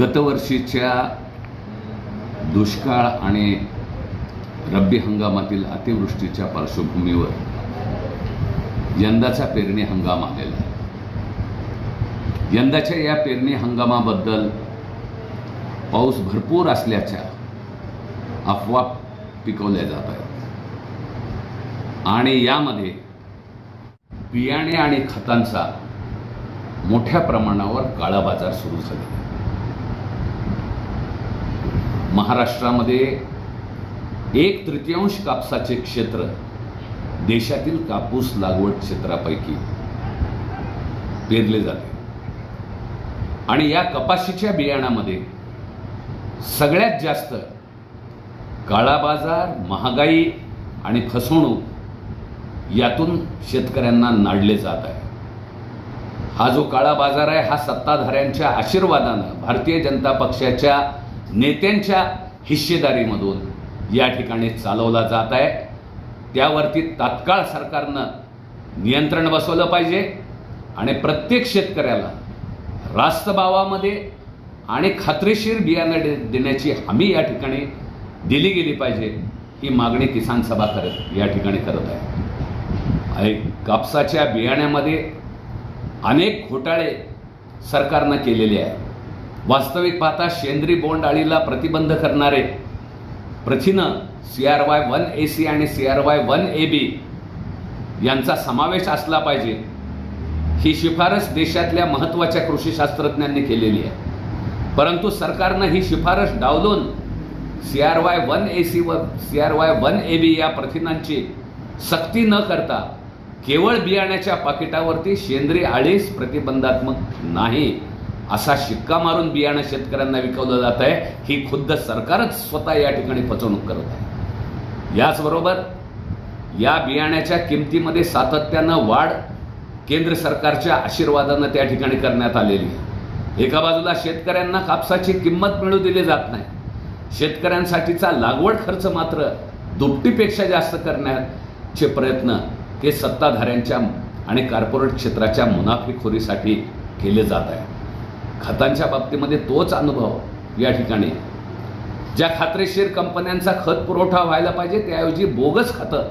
गतवर्षीच्या दुष्काळ आणि रब्बी हंगामातील अतिवृष्टीच्या पार्श्वभूमीवर यंदाचा पेरणी हंगाम आलेला आहे. यंदाच्या या पेरणी हंगामाबद्दल पाऊस भरपूर असल्याच्या अफवा पिकवल्या जात आहेत. आणि यामध्ये बियाणे आणि खतांचा मोठ्या प्रमाणावर काळा बाजार सुरू झाला महाराष्ट्रामध्ये एक तृतीयांश कापसाचे क्षेत्र देशातील कापूस लागवड क्षेत्रापैकी पेरले जाते. आणि या कपाशीच्या बियाणामध्ये सगळ्यात जास्त काळा बाजार महागाई आणि फसवणूक यातून शेतकऱ्यांना नाडले जात आहे. हा जो काळा बाजार आहे हा सत्ताधाऱ्यांच्या आशीर्वादानं भारतीय जनता पक्षाच्या नेत्यांच्या हिस्सेदारीमधून या ठिकाणी चालवला जात आहे. त्यावरती तात्काळ सरकारनं नियंत्रण बसवलं पाहिजे आणि प्रत्येक शेतकऱ्याला रास्त भावामध्ये आणि खात्रीशीर बियाणं दे देण्याची हमी या ठिकाणी दिली गेली पाहिजे ही मागणी किसान सभा करत या ठिकाणी करत आहे. कापसाच्या बियाण्यामध्ये अनेक घोटाळे सरकारनं केलेले आहे वास्तविक पाहता शेंद्री बोंड अळीला प्रतिबंध करणारे. प्रथिनं C R Y one A C आणि C R Y one A B यांचा समावेश असला पाहिजे. ही शिफारस देशातल्या महत्त्वाच्या कृषी शास्त्रज्ञांनी केलेली आहे. परंतु सरकारनं ही शिफारस डावलून C R Y one A C व C R Y one A B या प्रथिनांची सक्ती न करता केवळ बियाण्याच्या पाकिटावरती सेंद्रिय आळीस प्रतिबंधात्मक नाही. असा शिक्का मारून बियाणं शेतकऱ्यांना विकवलं जात आहे. ही खुद्द सरकारच स्वतः या ठिकाणी फसवणूक करत आहे. याचबरोबर या बियाण्याच्या किमतीमध्ये सातत्यानं वाढ केंद्र सरकारच्या आशीर्वादानं त्या ठिकाणी करण्यात आलेली आहे. एका बाजूला शेतकऱ्यांना कापसाची किंमत मिळू दिली जात नाही. शेतकऱ्यांसाठीचा लागवड खर्च मात्र दुपटीपेक्षा जास्त करण्याचे प्रयत्न हे सत्ताधाऱ्यांच्या आणि कॉर्पोरेट क्षेत्राच्या मुनाफेखोरीसाठी केले जात आहे. खतांच्या बाबतीमध्ये तोच अनुभव या ठिकाणी. ज्या खात्रीशीर कंपन्यांचा खत पुरवठा व्हायला पाहिजे त्याऐवजी बोगस खतं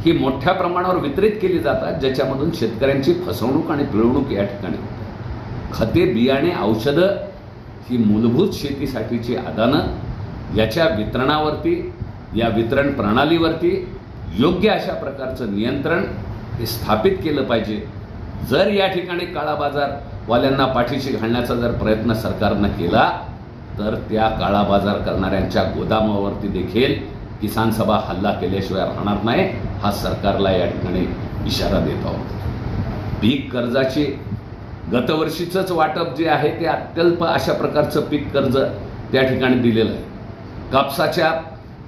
ही मोठ्या प्रमाणावर वितरित केली जातात ज्याच्यामधून शेतकऱ्यांची फसवणूक आणि पिळवणूक या ठिकाणी खते बियाणे औषधं ही मूलभूत शेतीसाठीची आदानं. याच्या वितरणावरती या वितरण प्रणालीवरती योग्य अशा प्रकारचं नियंत्रण हे स्थापित केलं पाहिजे. जर या ठिकाणी काळा बाजार वाल्यांना पाठीशी घालण्याचा जर प्रयत्न सरकारनं केला तर त्या काळा बाजार करणाऱ्यांच्या गोदामावरती देखील किसान सभा हल्ला केल्याशिवाय राहणार नाही हा सरकारला या ठिकाणी इशारा देत आहोत. पीक कर्जाची गतवर्षीचंच वाटप जे आहे ते अत्यल्प अशा प्रकारचं पीक कर्ज त्या ठिकाणी दिलेलं आहे. कापसाच्या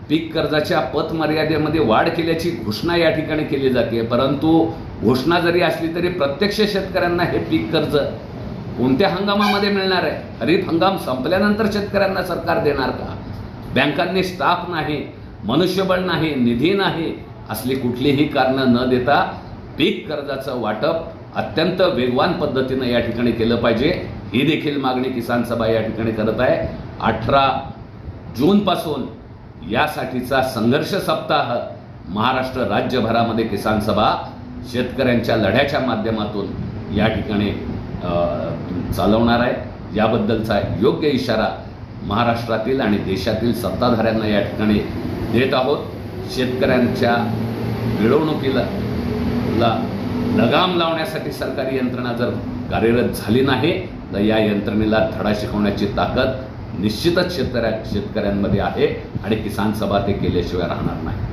पीक कर्जाच्या पतमर्यादेमध्ये वाढ केल्याची घोषणा या ठिकाणी केली जाते. परंतु घोषणा जरी असली तरी प्रत्यक्ष शेतकऱ्यांना हे पीक कर्ज कोणत्या हंगामामध्ये मिळणार आहे? खरीप हंगाम संपल्यानंतर शेतकऱ्यांना सरकार देणार का? बँकांनी स्टाफ नाही मनुष्यबळ नाही निधी नाही असली कुठलीही कारणं न देता पीक कर्जाचं वाटप अत्यंत वेगवान पद्धतीनं या ठिकाणी केलं पाहिजे. ही देखील मागणी किसान सभा या ठिकाणी करत आहे. अठरा जूनपासून यासाठीचा संघर्ष सप्ताह महाराष्ट्र राज्यभरामध्ये किसान सभा शेतकऱ्यांच्या लढ्याच्या माध्यमातून या ठिकाणी चालवणार आहे. याबद्दलचा योग्य इशारा महाराष्ट्रातील आणि देशातील सत्ताधाऱ्यांना या ठिकाणी देत आहोत. शेतकऱ्यांच्या मिळवणुकीला ला लगाम लावण्यासाठी सरकारी यंत्रणा जर कार्यरत झाली नाही तर या यंत्रणेला धडा शिकवण्याची ताकद निश्चितच शेतकऱ्या शेतकऱ्यांमध्ये आहे आणि किसान सभा ते केल्याशिवाय राहणार नाही.